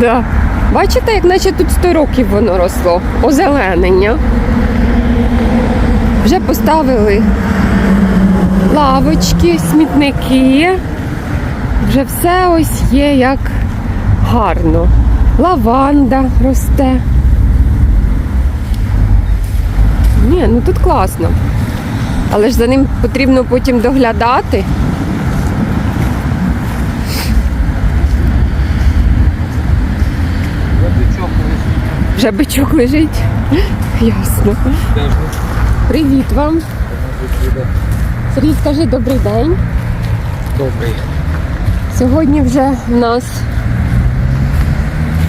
Да. Бачите, як наче тут 100 років воно росло. Озеленення. Вже поставили лавочки, смітники. Вже все ось є як гарно. Лаванда росте. Ні, ну тут класно. Але ж за ним потрібно потім доглядати. Вже бичок лежить. Ясно. Привіт вам. Сергій, скажи добрий день. добрий. Сьогодні вже в нас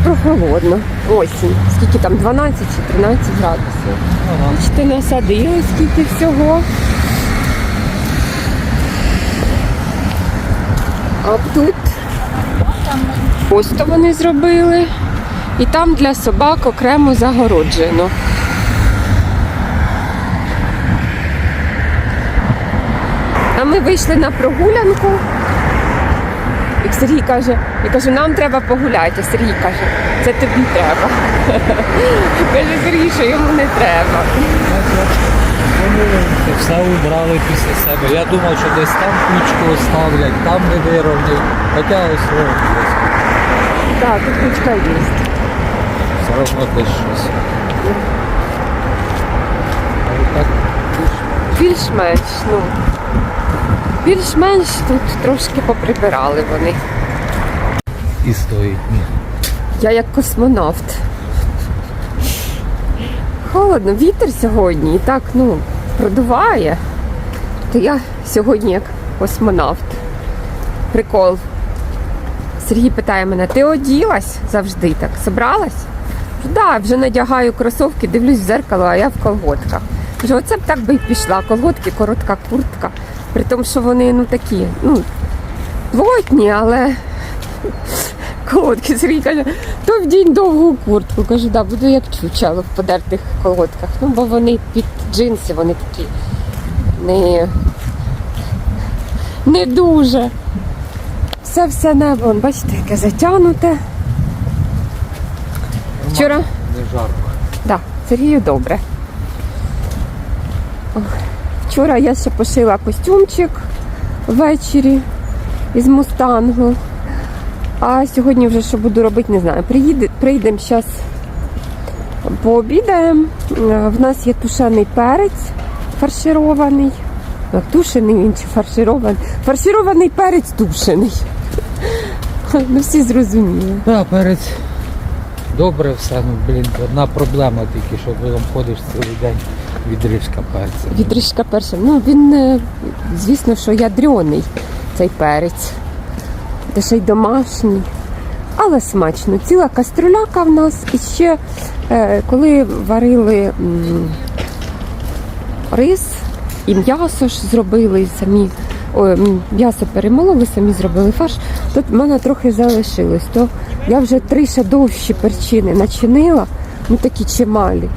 прохолодно. Осінь. Скільки там? 12 чи 13 градусів. Ага. Бачите, насадили скільки всього. А тут просто вони зробили. І там для собак окремо загороджено. А ми вийшли на прогулянку. І Сергій каже, я кажу, нам треба погуляти. Сергій каже, це тобі треба. Каже Сергій, що йому не треба. Все убрали після себе. Я думав, що десь там кучку оставлять, там не вирівняють. Хоча ось Так, тут кучка є. Все одно десь щось. А так Більш-менш, ну. Більш-менш тут трошки поприбирали вони. і стоїть. Ні. Я як космонавт. Холодно, вітер сьогодні і так, ну, продуває. То я сьогодні як космонавт. Прикол. Сергій питає мене, ти оділась завжди так? Собралась? Да, вже надягаю кросовки, дивлюсь в зеркало, а я в колготках. Кажу, оце б так би і пішла. Колготки, коротка куртка. При тому, що вони ну такі, ну, плотні, але колодки. Сергій каже, то вдінь довгу куртку. Кажу, да, буду як чучело в подертих колодках. Ну, бо вони під джинси, вони такі не, не дуже. Все все небо, бачите, яке затягнуте. Вчора, Не жарко. так, Сергію добре. Вчора я ще пошила костюмчик ввечері із мустангу. А сьогодні вже що буду робити, не знаю. Приїде, прийдемо зараз пообідаємо. В нас є тушений перець фарширований. Тушений він чи фарширований. Фарширований перець тушений. Ну всі зрозуміли. Так, перець. Добре все, ну блін, одна проблема тільки, що потім ходиш цілий день відрижка перця. Відрижка перша. Ну він, е, звісно, що ядрений цей перець. Та ще й домашній. Але смачно. Ціла каструляка в нас. І ще е, коли варили рис і м'ясо ж зробили самі. М'ясо перемололи, самі зробили фарш. Тут в мене трохи залишилось. То я вже три ще довші перчини начинила, ну такі чималі.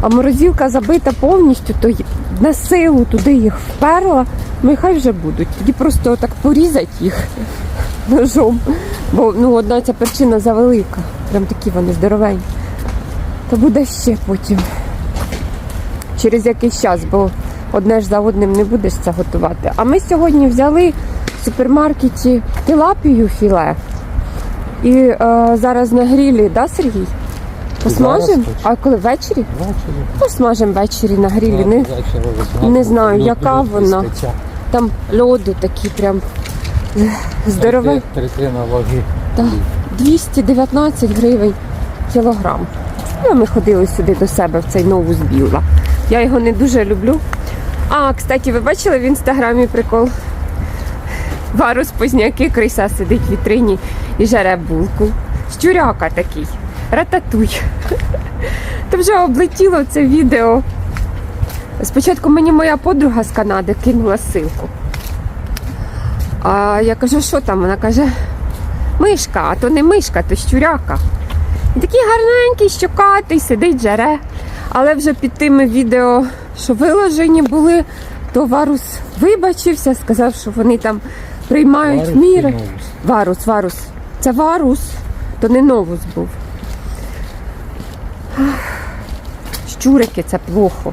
А морозилка забита повністю, то на силу туди їх вперла. Ну і хай вже будуть. Тоді просто так порізати їх ножом. Бо ну, одна ця перчина завелика. Прям такі вони здоровенькі. То буде ще потім. Через якийсь час, бо одне ж за одним не будеш це готувати. А ми сьогодні взяли в супермаркеті тилапію філе. І е, зараз на грілі, да, Сергій? Посмажемо? Зараз хочу. А коли ввечері? Ввечері. Посмажемо ввечері на грілі. Не, Ввечері не знаю, люблю яка вона. там льоду такі прям здорове. Третина ваги. Так, 219 гривень кілограм. Ну, ми ходили сюди до себе в цей нову збіла. Я його не дуже люблю. А, кстати, ви бачили в інстаграмі прикол? Варус позняки, криса сидить в вітрині і жаре булку. Щуряка такий. Рататуй. Та вже облетіло це відео. Спочатку мені моя подруга з Канади кинула ссылку. А я кажу, що там? Вона каже, мишка, а то не мишка, то щуряка. І такий гарненький, щокатий, сидить, жаре. Але вже під тими відео, що виложені були, то Варус вибачився, сказав, що вони там приймають Варус міри. Варус, Варус. Це Варус. То не новус був. Щурики це плохо.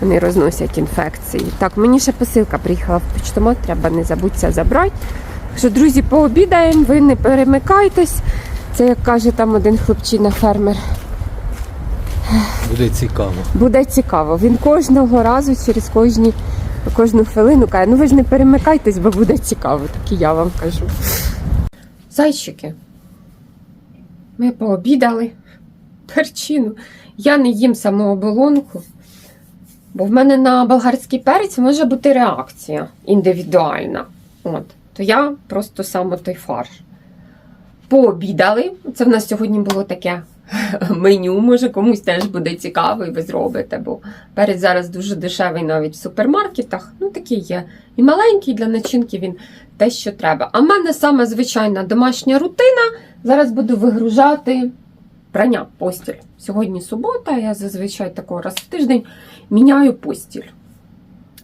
Вони розносять інфекції. Так, мені ще посилка приїхала в почтомат, треба не забудься забрати. Що, друзі, пообідаємо, ви не перемикайтесь. Це як каже там один хлопчина фермер. Буде цікаво. Буде цікаво. Він кожного разу через кожні, кожну хвилину каже, ну ви ж не перемикайтесь, бо буде цікаво, так і я вам кажу. Зайчики. Ми пообідали перчину. Я не їм саму оболонку, бо в мене на болгарський перець може бути реакція індивідуальна. От. То я просто саме той фарш. Пообідали. Це в нас сьогодні було таке меню. Може комусь теж буде цікаво, і ви зробите, бо перець зараз дуже дешевий навіть в супермаркетах. Ну, такий є. І маленький для начинки він те, що треба. А в мене саме звичайна домашня рутина. Зараз буду вигружати прання постіль. Сьогодні субота, я зазвичай такого раз в тиждень міняю постіль.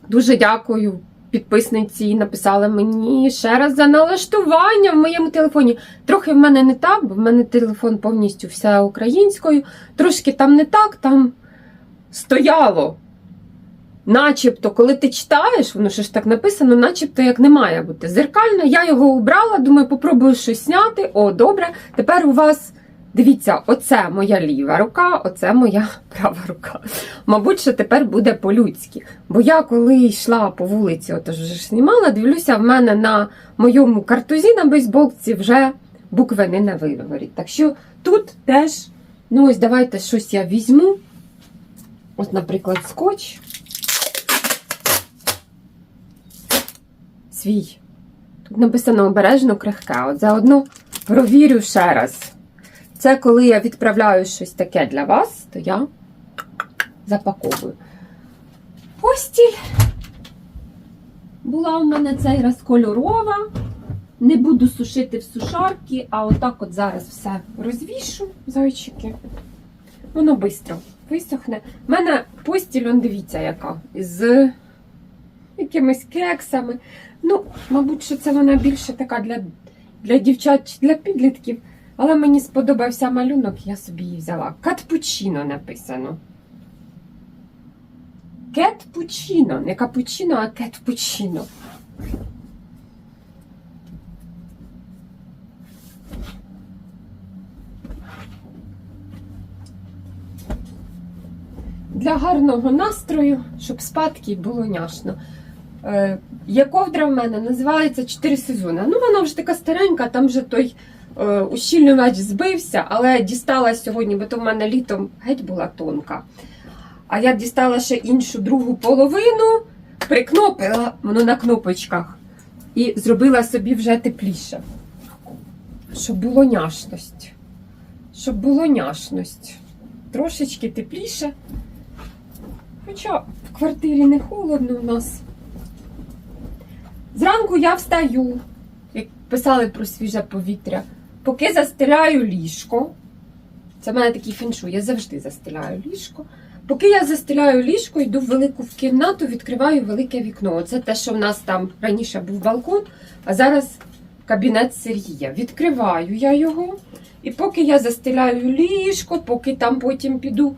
Дуже дякую. Підписниці написали мені ще раз за налаштування в моєму телефоні. Трохи в мене не так, бо в мене телефон повністю все українською. Трошки там не так, там стояло. Начебто, коли ти читаєш, воно ще ж так написано, начебто як не має бути. Зеркально, я його убрала, думаю, попробую щось зняти. О, добре. Тепер у вас, дивіться, оце моя ліва рука, оце моя права рука. Мабуть, що тепер буде по-людськи. Бо я коли йшла по вулиці, отож вже знімала, дивлюся, в мене на моєму картузі на бейсболці вже букви не на виворі. Так що тут теж, ну ось давайте щось я візьму. Ось, наприклад, скотч. Свій. Тут написано обережно крихке. От заодно провірю ще раз. Це коли я відправляю щось таке для вас, то я запаковую. Постіль була у мене цей раз кольорова. Не буду сушити в сушарки, а отак от зараз все розвішу, зайчики. Воно швидко висохне. У мене постіль, он дивіться, яка. З якимись кексами. Ну, мабуть, що це вона більше така для, для дівчат чи для підлітків. Але мені сподобався малюнок, я собі її взяла. Катпучино написано. Кетпучино. Не капучино, а кетпучино. Для гарного настрою, щоб спадки було няшно. Е, є ковдра в мене, називається 4 сезони. Ну, вона вже така старенька, там вже той е, ущільнювач збився, але дістала сьогодні, бо то в мене літом геть була тонка. А я дістала ще іншу другу половину, прикнопила воно на кнопочках і зробила собі вже тепліше. Щоб було няшність. Щоб було няшність. Трошечки тепліше. Хоча в квартирі не холодно у нас. Зранку я встаю, як писали про свіже повітря, поки застеляю ліжко. Це в мене такий феншуй, я завжди застеляю ліжко. Поки я застеляю ліжко, йду в велику в кімнату, відкриваю велике вікно. Це те, що в нас там раніше був балкон, а зараз кабінет Сергія. Відкриваю я його. І поки я застеляю ліжко, поки там потім піду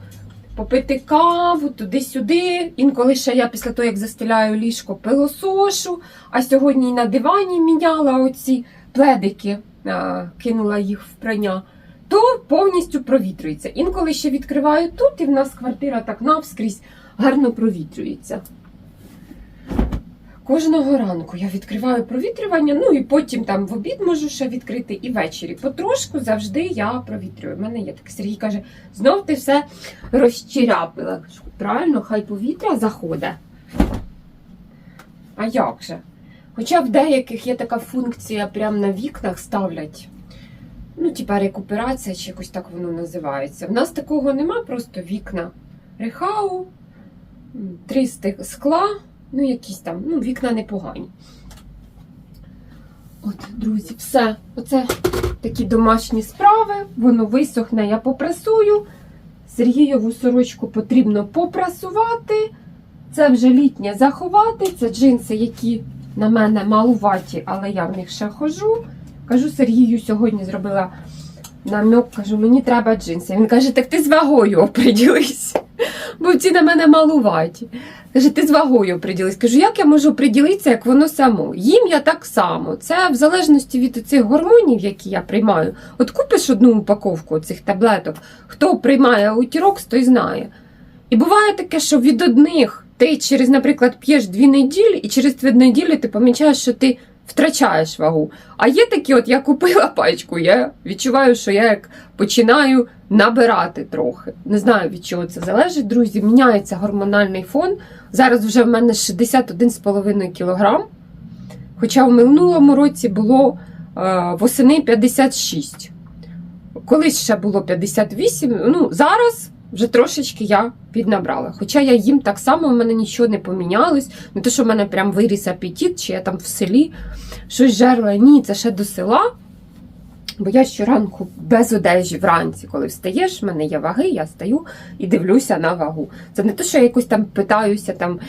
попити каву туди-сюди. Інколи ще я після того, як застеляю ліжко, пилосошу, а сьогодні й на дивані міняла оці пледики, кинула їх в прання, то повністю провітрюється. Інколи ще відкриваю тут, і в нас квартира так навскрізь гарно провітрюється. Кожного ранку я відкриваю провітрювання, ну і потім там в обід можу ще відкрити і ввечері. Потрошку завжди я провітрюю. У мене є так. Сергій каже: знов ти все розчіряпила. Правильно, хай повітря заходить. А як же? Хоча в деяких є така функція, прямо на вікнах ставлять. Ну, типа рекуперація, чи якось так воно називається. В нас такого нема, просто вікна рехау, три скла, ну якісь там, ну, вікна непогані. От, друзі, все. Оце такі домашні справи. Воно висохне, я попрасую. Сергієву сорочку потрібно попрасувати. Це вже літнє заховати. Це джинси, які на мене малуваті, але я в них ще хожу. Кажу Сергію, сьогодні зробила намек, кажу, мені треба джинси. Він каже, так ти з вагою оприділись. Бо ці на мене малуваті. Каже, ти з вагою оприділись. Кажу, як я можу оприділитися, як воно само? Їм я так само. Це в залежності від цих гормонів, які я приймаю. От купиш одну упаковку цих таблеток, хто приймає аутірокс, той знає. І буває таке, що від одних ти через, наприклад, п'єш дві неділі, і через дві неділі ти помічаєш, що ти втрачаєш вагу. А є такі, от я купила пачку, я відчуваю, що я як починаю набирати трохи. Не знаю, від чого це залежить, друзі. Міняється гормональний фон. Зараз вже в мене 61,5 кг. Хоча в минулому році було е, восени 56. Колись ще було 58. Ну, зараз вже трошечки я піднабрала. Хоча я їм так само, в мене нічого не помінялось. Не те, що в мене прям виріс апетит, чи я там в селі щось жерла. Ні, це ще до села. Бо я щоранку без одежі вранці, коли встаєш, в мене є ваги, я стаю і дивлюся на вагу. Це не те, що я якось там питаюся там,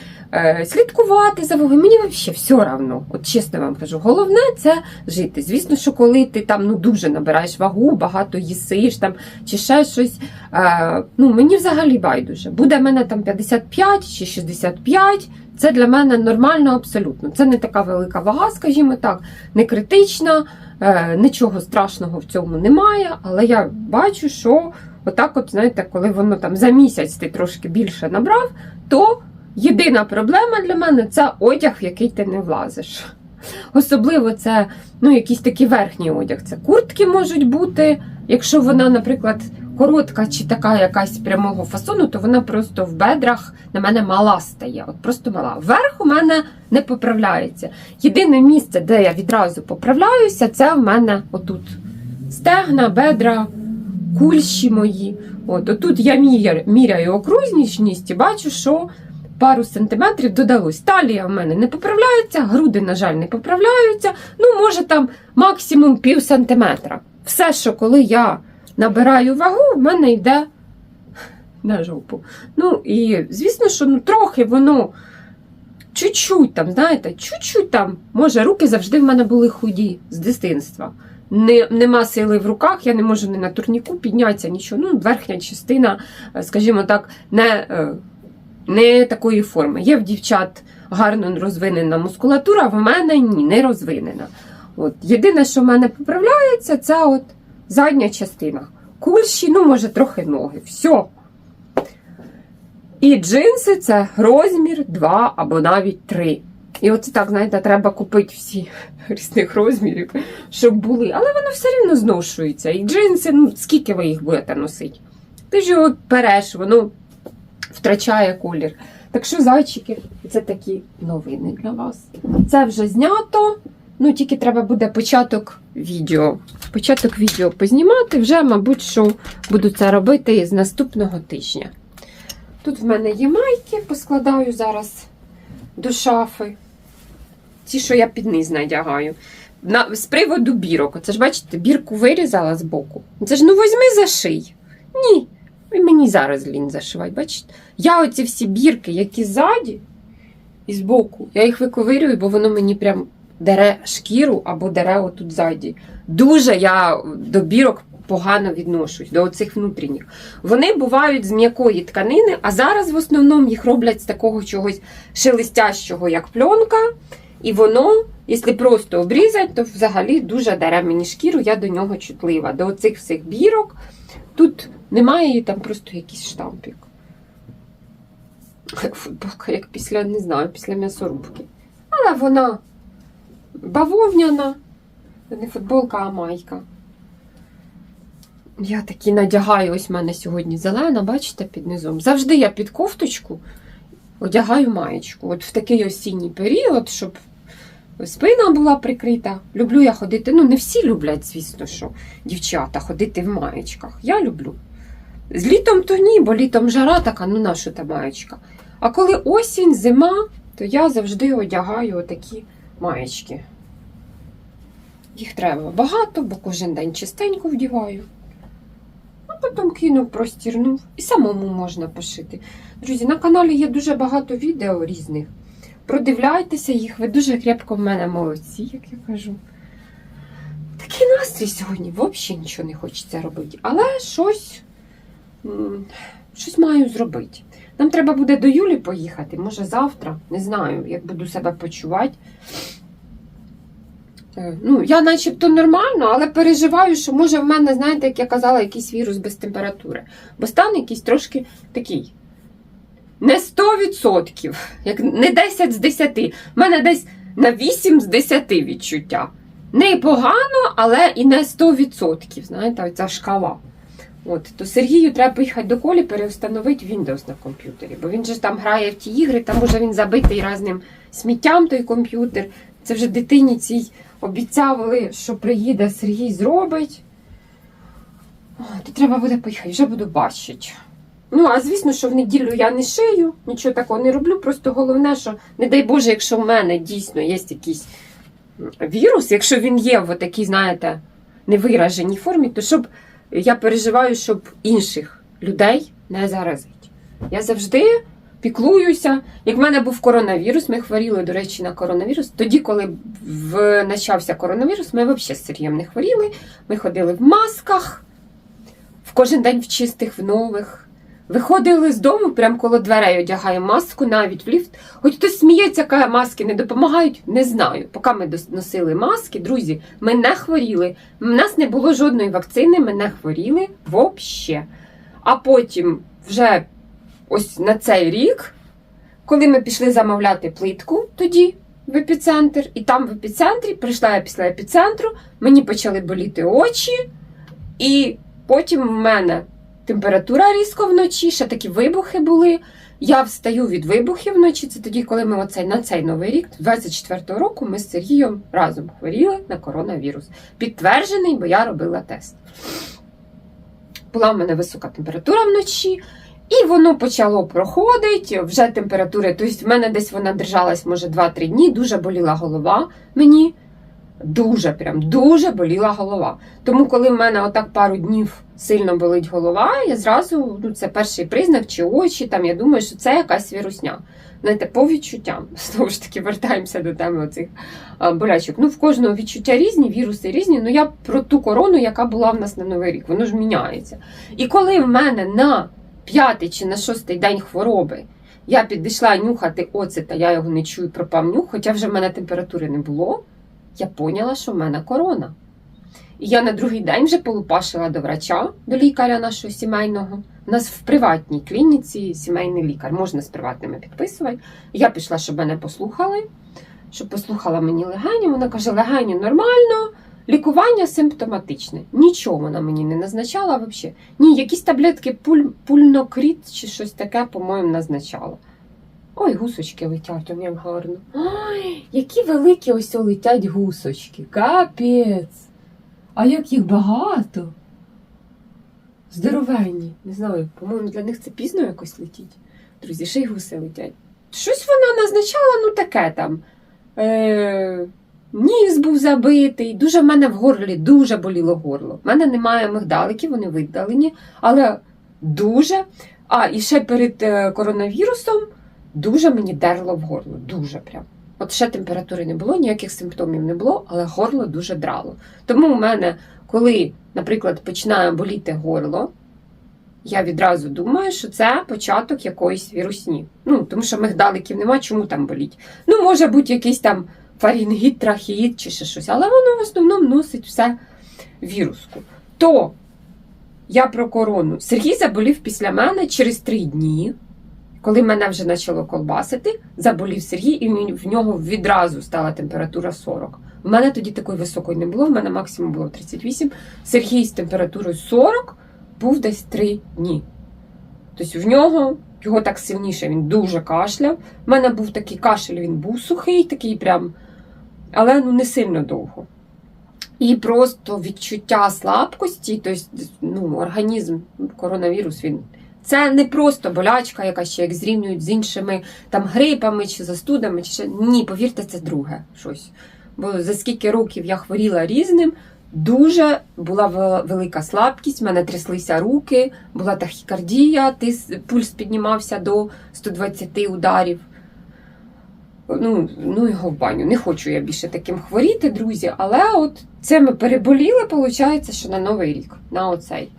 слідкувати за вагою. Мені взагалі все равно. От чесно вам кажу, головне це жити. Звісно, що коли ти там ну дуже набираєш вагу, багато їсиш там чи ще щось. Е, ну мені взагалі байдуже. Буде в мене там 55 чи 65. Це для мене нормально абсолютно. Це не така велика вага, скажімо так, не критична. Е, Нічого страшного в цьому немає, але я бачу, що отак, от, знаєте, коли воно там за місяць ти трошки більше набрав, то єдина проблема для мене це одяг, в який ти не влазиш. Особливо це ну, якийсь такий верхній одяг. Це куртки можуть бути. Якщо вона, наприклад, коротка чи така якась прямого фасону, то вона просто в бедрах на мене мала стає. От просто мала. Верх у мене не поправляється. Єдине місце, де я відразу поправляюся, це в мене отут. Стегна, бедра, кульші мої. От, отут я міряю, окружність і бачу, що пару сантиметрів додалось. Талія в мене не поправляється, груди, на жаль, не поправляються. Ну, може, там максимум пів сантиметра. Все, що коли я набираю вагу, в мене йде на жопу. Ну, і звісно, що ну, трохи воно чуть-чуть там, знаєте, чуть-чуть там. Може, руки завжди в мене були худі з дитинства. Не, нема сили в руках, я не можу ні на турніку піднятися, нічого. Ну, верхня частина, е, скажімо так, не, е, не такої форми. Є в дівчат гарно розвинена мускулатура, в мене ні, не розвинена. От. Єдине, що в мене поправляється, це от задня частина. Кульші, ну, може, трохи ноги. Все. І джинси це розмір 2 або навіть 3. І оце так, знаєте, треба купити всі різних розмірів, щоб були. Але воно все рівно зношується. І джинси, ну скільки ви їх будете носити? Ти ж його переш, воно втрачає колір. Так що, зайчики, це такі новини для вас. Це вже знято. Ну, тільки треба буде початок відео. Початок відео познімати. Вже, мабуть, що буду це робити з наступного тижня. Тут в мене є майки, поскладаю зараз до шафи. Ті, що я під низ надягаю. На, з приводу бірок. Оце ж бачите, бірку вирізала з боку. Це ж ну возьми заший. Ні. І мені зараз лінь зашивати, бачите? Я оці всі бірки, які ззаді і збоку, я їх виковирюю, бо воно мені прям дере шкіру або дере отут ззаді. Дуже я до бірок погано відношусь, до оцих внутрішніх. Вони бувають з м'якої тканини, а зараз в основному їх роблять з такого чогось шелестящого, як пленка. І воно, якщо просто обрізати, то взагалі дуже дере мені шкіру, я до нього чутлива. До оцих всіх бірок. Тут немає там просто якийсь штампик. Футболка, як після, не знаю, після м'ясорубки. Але вона бавовняна. Не футболка, а майка. Я такі надягаю, ось в мене сьогодні зелена, бачите, під низом. Завжди я під кофточку одягаю маєчку. От в такий осінній період, щоб спина була прикрита. Люблю я ходити. Ну, не всі люблять, звісно, що дівчата ходити в маєчках. Я люблю. З літом то ні, бо літом жара така, ну наша та маєчка. А коли осінь, зима, то я завжди одягаю отакі маєчки. Їх треба багато, бо кожен день чистенько вдіваю. А потім кинув, простірнув. І самому можна пошити. Друзі, на каналі є дуже багато відео різних. Продивляйтеся їх, ви дуже крепко в мене молодці, як я кажу. Такий настрій сьогодні взагалі нічого не хочеться робити. Але щось, щось маю зробити. Нам треба буде до Юлі поїхати, може завтра, не знаю, як буду себе почувати. Е, Ну, я начебто нормально, але переживаю, що може в мене, знаєте, як я казала, якийсь вірус без температури. Бо стан якийсь трошки такий. Не 100%, як не 10 з 10. В мене десь на 8 з 10 відчуття. Не погано, але і не 100%. Знаєте, оця шкала. От, то Сергію треба поїхати до Колі, переустановити Windows на комп'ютері, бо він же там грає в ті ігри, там уже він забитий разним сміттям той комп'ютер. Це вже дитині цій обіцяли, що приїде Сергій зробить. О, то треба буде поїхати, вже буду бачити. Ну, а звісно, що в неділю я не шию, нічого такого не роблю. Просто головне, що, не дай Боже, якщо в мене дійсно є якийсь вірус, якщо він є в такій, знаєте, невираженій формі, то щоб я переживаю, щоб інших людей не заразити. Я завжди піклуюся. Як в мене був коронавірус, ми хворіли, до речі, на коронавірус. Тоді, коли почався коронавірус, ми взагалі з Сергієм не хворіли. Ми ходили в масках, в кожен день в чистих, в нових. Виходили з дому, прямо коло дверей одягаємо маску, навіть в ліфт. Хоч хтось сміється, каже, маски не допомагають, не знаю. Поки ми носили маски, друзі, ми не хворіли. У нас не було жодної вакцини, ми не хворіли взагалі. А потім, вже ось на цей рік, коли ми пішли замовляти плитку тоді в епіцентр, і там в епіцентрі прийшла я після епіцентру, мені почали боліти очі, і потім в мене температура різко вночі, ще такі вибухи були. Я встаю від вибухів вночі. Це тоді, коли ми оцей на цей новий рік, 24-го року, ми з Сергієм разом хворіли на коронавірус. Підтверджений, бо я робила тест. Була в мене висока температура вночі, і воно почало проходити. Вже температури, тобто в мене десь вона держалась, може, 2-3 дні. Дуже боліла голова мені. Дуже, прям дуже боліла голова. Тому, коли в мене отак пару днів сильно болить голова, я зразу, ну це перший признак чи очі, там я думаю, що це якась вірусня. Знаєте, по відчуттям. Знову ж таки, вертаємося до теми оцих болячок. Ну, в кожного відчуття різні, віруси різні. Ну я про ту корону, яка була в нас на Новий рік, воно ж міняється. І коли в мене на п'ятий чи на шостий день хвороби я підійшла нюхати оцет, а я його не чую, пропав нюх, хоча вже в мене температури не було я поняла, що в мене корона. І я на другий день вже полупашила до врача, до лікаря нашого сімейного. У нас в приватній клініці сімейний лікар, можна з приватними підписувати. Я пішла, щоб мене послухали, щоб послухала мені легені. Вона каже: легені нормально, лікування симптоматичне. Нічого вона мені не назначала взагалі. Ні, якісь таблетки пуль, пульнокріт чи щось таке, по-моєму, назначала. Ой, гусочки летять, он як гарно. Ой, які великі ось летять гусочки. Капець. А як їх багато. Здоровенні. Не знаю, по-моєму, для них це пізно якось летіть. Друзі, ще й гуси летять. Щось вона назначала, ну таке там. Е, ніс був забитий, дуже в мене в горлі, дуже боліло горло. В мене немає мигдаликів, вони видалені, але дуже. А, і ще перед е, коронавірусом дуже мені дерло в горло. Дуже прям. От ще температури не було, ніяких симптомів не було, але горло дуже драло. Тому у мене, коли, наприклад, починає боліти горло, я відразу думаю, що це початок якоїсь вірусні. Ну, тому що мигдаликів нема, чому там боліть. Ну, може бути якийсь там фарінгіт, трахеїд чи ще щось, але воно в основному носить все віруску. То я про корону. Сергій заболів після мене через три дні. Коли мене вже почало колбасити, заболів Сергій, і в нього відразу стала температура 40. У мене тоді такої високої не було, в мене максимум було 38. Сергій з температурою 40 був десь 3 дні. Тобто в нього його так сильніше, він дуже кашляв. У мене був такий кашель, він був сухий, такий прям, але ну, не сильно довго. І просто відчуття слабкості, тобто ну, організм, коронавірус, він це не просто болячка, яка ще як зрівнюють з іншими там грипами чи застудами. Чи ще... Ні, повірте, це друге щось. Бо за скільки років я хворіла різним, дуже була велика слабкість, в мене тряслися руки, була тахікардія, пульс піднімався до 120 ударів. ну, ну його в баню. Не хочу я більше таким хворіти, друзі. Але от це ми переболіли, виходить, що на Новий рік, на оцей.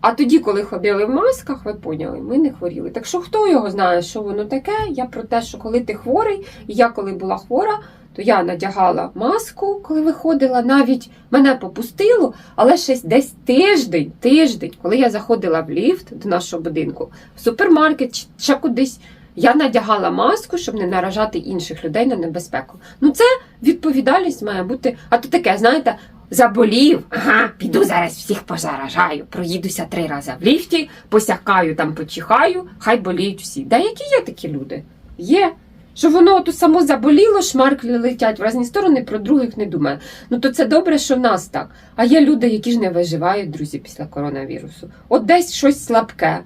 А тоді, коли ходили в масках, ви поняли, ми не хворіли. Так що хто його знає, що воно таке? Я про те, що коли ти хворий, і я коли була хвора, то я надягала маску, коли виходила, навіть мене попустило, але ще десь тиждень, тиждень, коли я заходила в ліфт до нашого будинку, в супермаркет чи кудись, я надягала маску, щоб не наражати інших людей на небезпеку. Ну це відповідальність має бути. А то таке, знаєте, заболів, ага, піду зараз всіх позаражаю, проїдуся три рази в ліфті, посякаю там, почихаю, хай боліють всі. Да які є такі люди? Є. Що воно то само заболіло, шмарклі летять в різні сторони, про других не думає. Ну то це добре, що в нас так. А є люди, які ж не виживають, друзі, після коронавірусу. От десь щось слабке,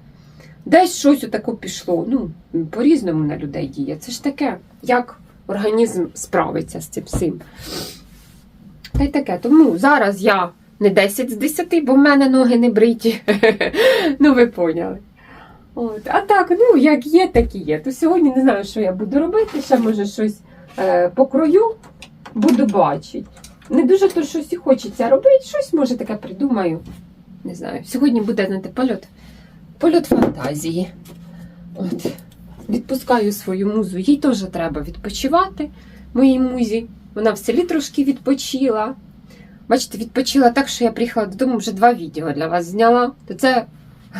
десь щось отако пішло. Ну, по-різному на людей діє. Це ж таке, як організм справиться з цим всім. Та й таке. Тому зараз я не 10 з 10, бо в мене ноги не бриті. ну, ви поняли. От. А так, ну як є, так і є. То сьогодні не знаю, що я буду робити. Ще може щось е, покрою, буду бачити. Не дуже то щось і хочеться робити, щось може таке придумаю. Не знаю. Сьогодні буде, знаєте, польот. Польот фантазії. От. Відпускаю свою музу. Їй теж треба відпочивати, моїй музі. Вона в селі трошки відпочила. Бачите, відпочила так, що я приїхала додому, вже два відео для вас зняла. То це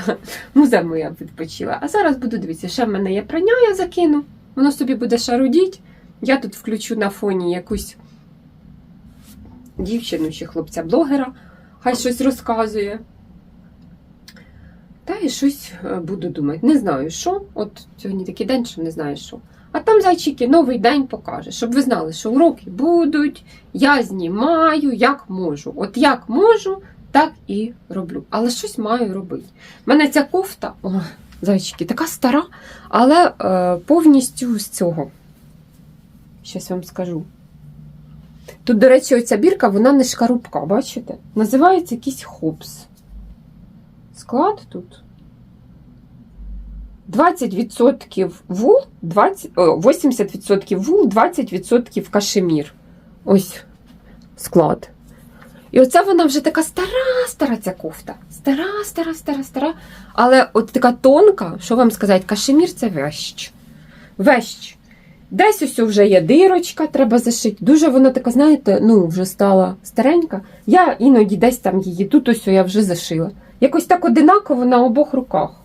муза моя відпочила. А зараз буду дивитися, ще в мене є прання, я закину. Воно собі буде шарудіть. Я тут включу на фоні якусь дівчину чи хлопця-блогера, хай щось розказує. Та і щось е, буду думати. Не знаю, що. От сьогодні такий день, що не знаю, що. А там зайчики новий день покаже, щоб ви знали, що уроки будуть, я знімаю, як можу. От як можу, так і роблю. Але щось маю робити. У мене ця кофта, о, зайчики, така стара, але е, повністю з цього. Щас вам скажу. Тут, до речі, оця бірка, вона не шкарубка, бачите? Називається якийсь хопс. Склад тут. 20% вул, 20, 80% вул, 20% кашемір. Ось склад. І оця вона вже така стара, стара ця кофта. Стара, стара, стара, стара. Але от така тонка, що вам сказати, кашемір це вещ. Вещ. Десь ось вже є дирочка, треба зашити. Дуже вона така, знаєте, ну, вже стала старенька. Я іноді десь там її, тут ось я вже зашила. Якось так одинаково на обох руках.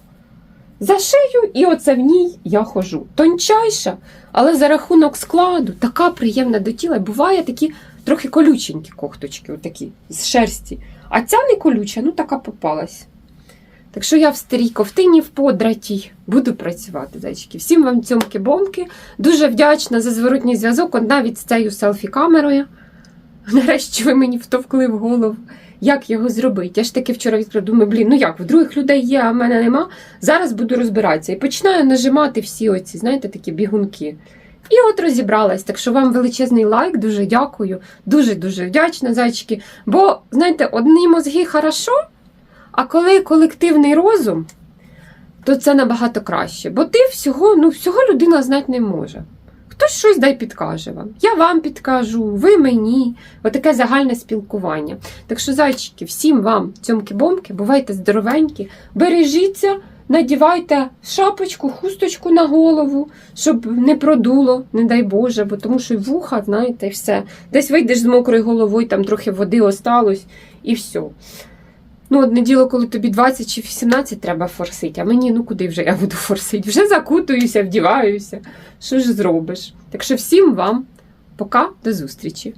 Зашию, і оце в ній я хожу. Тончайша, але за рахунок складу така приємна до тіла. Буває такі трохи колюченькі когточки, отакі, з шерсті. А ця не колюча, ну така попалась. Так що я в старій ковтині в подраті буду працювати, зайчики. Всім вам цьомки-бомки. Дуже вдячна за зворотній зв'язок, навіть з цією селфі-камерою. Нарешті ви мені втовкли в голову, як його зробити. Я ж таки вчора відкрила, думаю, блін, ну як, в других людей є, а в мене нема. Зараз буду розбиратися. І починаю нажимати всі оці, знаєте, такі бігунки. І от розібралась. Так що вам величезний лайк, дуже дякую. Дуже-дуже вдячна, зайчики. Бо, знаєте, одні мозги хорошо, а коли колективний розум, то це набагато краще. Бо ти всього, ну, всього людина знати не може. Хтось щось дай підкаже вам. Я вам підкажу, ви мені. Отаке загальне спілкування. Так що, зайчики, всім вам цьомки-бомки, бувайте здоровенькі, бережіться, надівайте шапочку, хусточку на голову, щоб не продуло, не дай Боже, бо тому що вуха, знаєте, і все. Десь вийдеш з мокрою головою, там трохи води осталось, і все. Ну, одне діло, коли тобі 20 чи 18 треба форсити, а мені ну куди вже я буду форсити? Вже закутуюся, вдіваюся. Що ж зробиш? Так що всім вам пока, до зустрічі!